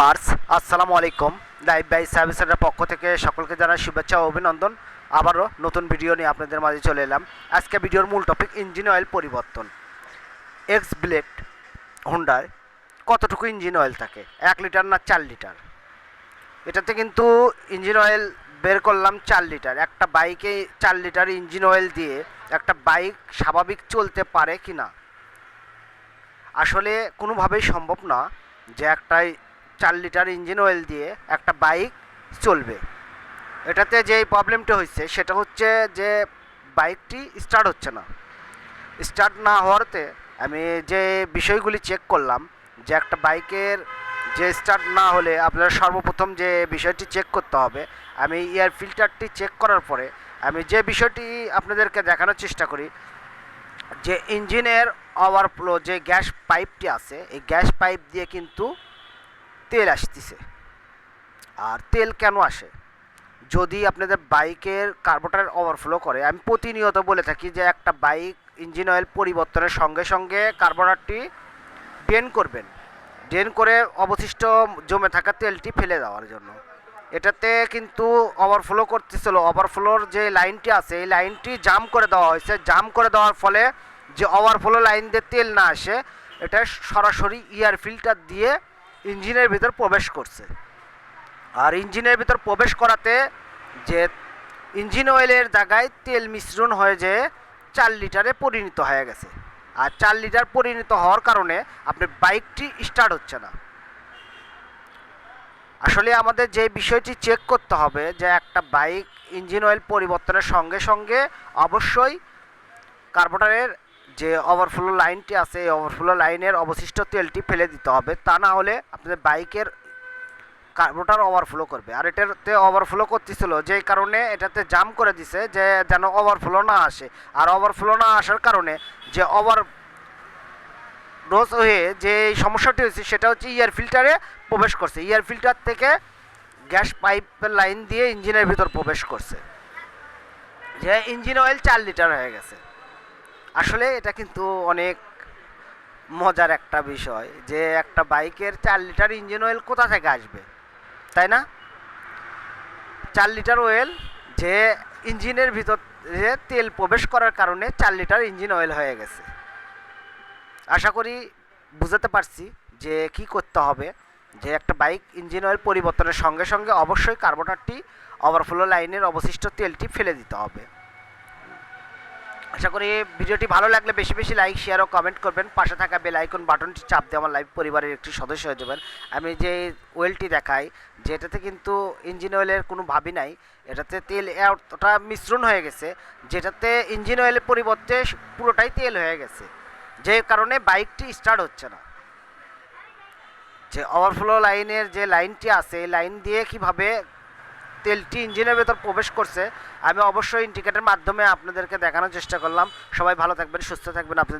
Purse, আসসালামু আলাইকুম। Live by service centre পক্ষ থেকে সকলকে জানাই শুভেচ্ছা ও অভিনন্দন। আবারও নতুন ভিডিও নিয়ে আপনাদের মাঝে চলে এলাম। আজকে ভিডিওর মূল টপিক ইঞ্জিন অয়েল পরিবর্তন। এক্স ব্লেড হোন্ডায় কতটুকু ইঞ্জিন অয়েল থাকে? এক লিটার না চার লিটার? এটাতে কিন্তু ইঞ্জিন অয়েল বের করলাম চার লিটার। একটা বাইকে চার লিটার ইঞ্জিন অয়েল দিয়ে একটা বাইক স্বাভাবিক চলতে পারে কি না আসলে কোনোভাবেই সম্ভব না যে একটা চার লিটার ইঞ্জিন অয়েল দিয়ে একটা বাইক চলবে। এটাতে যেই প্রবলেমটা হচ্ছে সেটা হচ্ছে যে বাইকটি স্টার্ট হচ্ছে না। স্টার্ট না হওয়াতে আমি যে বিষয়গুলি চেক করলাম, যে একটা বাইকের যে স্টার্ট না হলে আপনার সর্বপ্রথম যে বিষয়টি চেক করতে হবে, আমি এয়ার ফিল্টারটি চেক করার পরে আমি যে বিষয়টি আপনাদেরকে দেখানোর চেষ্টা করি, যে ইঞ্জিনের ওভারফ্লো যে গ্যাস পাইপটি আছে, এই গ্যাস পাইপ দিয়ে কিন্তু তেল আসতেছে। আর তেল কেন আসে? যদি আপনাদের বাইকের কার্বোটার ওভারফ্লো করে, আমি প্রতিনিয়ত বলে থাকি যে একটা বাইক ইঞ্জিন অয়েল পরিবর্তনের সঙ্গে সঙ্গে কার্বোরেটরটি ড্রেন করবেন। ড্রেন করে অবশিষ্ট জমে থাকা তেলটি ফেলে দেওয়ার জন্য। এটাতে কিন্তু ওভারফ্লো করতেছিল। ওভারফ্লোর যে লাইনটি আছে, এই লাইনটি জাম করে দেওয়া হয়েছে। জাম করে দেওয়ার ফলে যে ওভারফ্লো লাইন দিয়ে তেল না আসে, এটা সরাসরি ইয়ার ফিল্টার দিয়ে ইঞ্জিনের ভিতর প্রবেশ করছে। আর ইঞ্জিনের ভিতর প্রবেশ করাতে যে ইঞ্জিন অয়েলের জায়গায় তেল মিশ্রণ হয়ে যে চার লিটারে পরিণত হয়ে গেছে। আর চার লিটার পরিণত হওয়ার কারণে আপনার বাইকটি স্টার্ট হচ্ছে না। আসলে আমাদের যে বিষয়টি চেক করতে হবে যে একটা বাইক ইঞ্জিন অয়েল পরিবর্তনের সঙ্গে সঙ্গে অবশ্যই কার্বোটারের যে ওভারফ্লো লাইনটি আছে, এই ওভারফ্লো লাইনের অবশিষ্ট তেলটি ফেলে দিতে হবে। তা না হলে আপনাদের বাইকের কার্বোটার ওভারফ্লো করবে। আর এটাতে ওভারফ্লো করতেছিল যেই কারণে এটাতে জাম করে দিছে যে যেন ওভারফ্লো না আসে। আর ওভারফ্লো না আসার কারণে যে ওভার ডোজ হয়ে যে সমস্যাটি হয়েছে, সেটা হচ্ছে ইয়ার ফিল্টারে প্রবেশ করছে। ইয়ার ফিল্টার থেকে গ্যাস পাইপের লাইন দিয়ে ইঞ্জিনের ভিতর প্রবেশ করছে। যে ইঞ্জিন অয়েল চার লিটার হয়ে গেছে। আসলে এটা কিন্তু অনেক মজার একটা বিষয় যে একটা বাইকের চার লিটার ইঞ্জিন অয়েল কোথা থেকে আসবে, তাই না? চার লিটার অয়েল যে ইঞ্জিনের ভিতরে তেল প্রবেশ করার কারণে চার লিটার ইঞ্জিন অয়েল হয়ে গেছে। আশা করি বুঝাতে পারছি যে কি করতে হবে, যে একটা বাইক ইঞ্জিন অয়েল পরিবর্তনের সঙ্গে সঙ্গে অবশ্যই কার্বোটারটি ওভারফ্লো লাইনের অবশিষ্ট তেলটি ফেলে দিতে হবে। আশা করি ভিডিওটি ভালো লাগলে বেশি বেশি লাইক শেয়ার ও কমেন্ট করবেন। পাশে থাকা বেল আইকন বাটনটি চাপ দিয়ে আমার লাইভ পরিবারের একটি সদস্য হয়ে যাবেন। আমি যে ওয়েলটি দেখাই, যেটাতে কিন্তু ইঞ্জিন অয়েলের কোনো ভাবি নাই, এটাতে তেল এতটা মিশ্রণ হয়ে গেছে, যেটাতে ইঞ্জিন অয়েলের পরিবর্তে পুরোটাই তেল হয়ে গেছে। যে কারণে বাইকটি স্টার্ট হচ্ছে না। যে ওভারফ্লো লাইনের যে লাইনটি আছে, এই লাইন দিয়ে কীভাবে তেলটি ইঞ্জিনের ভেতর প্রবেশ করছে। আমি অবশ্যই ইন্ডিকেটারের মাধ্যমে আপনাদেরকে দেখানোর চেষ্টা করলাম। সবাই ভালো থাকবেন, সুস্থ থাকবেন। আপনাদের